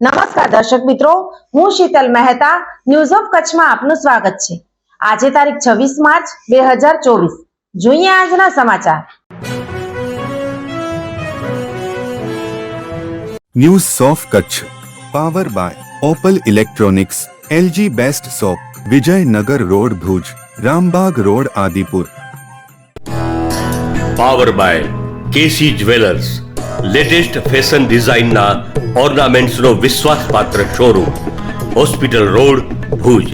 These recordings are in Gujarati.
નમસ્કાર દર્શક મિત્રો હું શીતલ મહેતા ન્યૂઝ ઓફ કચ્છમાં આપનું સ્વાગત છે. આજે તારીખ છવ્વીસ માર્ચ બે હજાર ચોવીસ. જોઈએ આજના સમાચાર. News of Kutch. Power by Opal electronics LG best shop Vijaynagar road Bhuj Rambag road Adipur power by KC jewellers latest fashion ડિઝાઇનના ઓર્નામેન્ટ્સનો વિશ્વાસપાત્ર showroom hospital road Bhuj.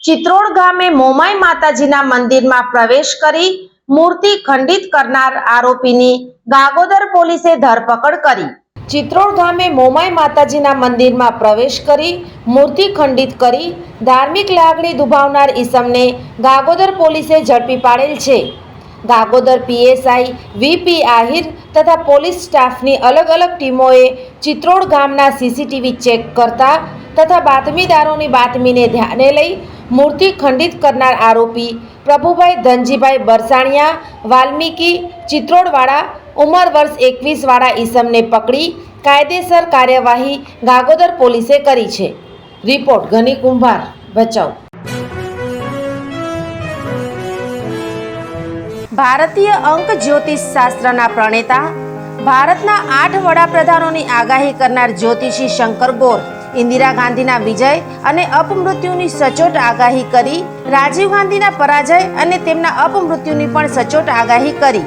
Chitrod ગામે મોમાઈ માતાજીના મંદિરમાં પ્રવેશ કરી મૂર્તિ ખંડિત કરનાર આરોપીની ગાગોદર પોલીસે ધરપકડ કરી. ચિત્રોડ ગામે મોમાઈ માતાજીના મંદિરમાં પ્રવેશ કરી, મૂર્તિ ખંડિત કરી, ધાર્મિક લાગણી દુભાવનાર ઈસમને ગાગોદર પોલીસે ઝડપી પાડેલ છે. ગાગોદર પીએસઆઈ વીપી આહિર તથા પોલીસ સ્ટાફની અલગ અલગ ટીમોએ ચિત્રોડ ગામના સીસીટીવી ચેક કરતા તથા બાતમીદારોની બાતમીને ધ્યાને લઈ મૂર્તિ ખંડિત કરનાર આરોપી પ્રભુભાઈ ધનજીભાઈ બરસાણિયા, વાલ્મીકી ચિત્રોડવાળા ઉંમર વર્ષ એકવીસ વાળા ઈસમને પકડી કાયદેસર કાર્યવાહી ગાગોદર પોલીસે કરી છે. રિપોર્ટ ઘની કુંભાર, ભચાઉ. ભારતીય અંક જ્યોતિષ શાસ્ત્રના પ્રણેતા, ભારતના આઠ વડાપ્રધાનોની આગાહી કરનાર જ્યોતિષી શંકર ગોર, ઇન્દિરા ગાંધીના વિજય અને અપમૃત્યુની સચોટ આગાહી કરી, રાજીવ ગાંધીના પરાજય અને તેમના અપમૃત્યુની પણ સચોટ આગાહી કરી.